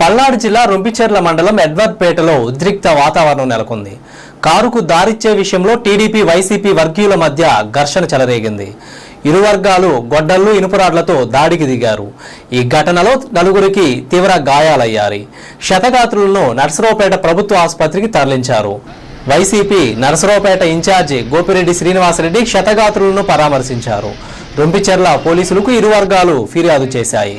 పల్నాడు జిల్లా రొంపిచెర్ల మండలం ఎడ్వర్డ్పేటలో ఉద్రిక్త వాతావరణం నెలకొంది. కారుకు దారిచ్చే విషయంలో టీడీపీ వైసీపీ వర్గీయుల మధ్య ఘర్షణ చెలరేగింది. ఇరు వర్గాలు గొడ్డళ్ళు ఇనుపురాడ్లతో దాడికి దిగారు. ఈ ఘటనలో నలుగురికి తీవ్ర గాయాలయ్యాయి క్షతగాత్రులను నర్సరావుపేట ప్రభుత్వ ఆసుపత్రికి తరలించారు. వైసీపీ నరసరావుపేట ఇన్ఛార్జి గోపిరెడ్డి శ్రీనివాసరెడ్డి క్షతగాత్రులను పరామర్శించారు. రొంపిచెర్ల పోలీసులకు ఇరు వర్గాలు ఫిర్యాదు చేశాయి.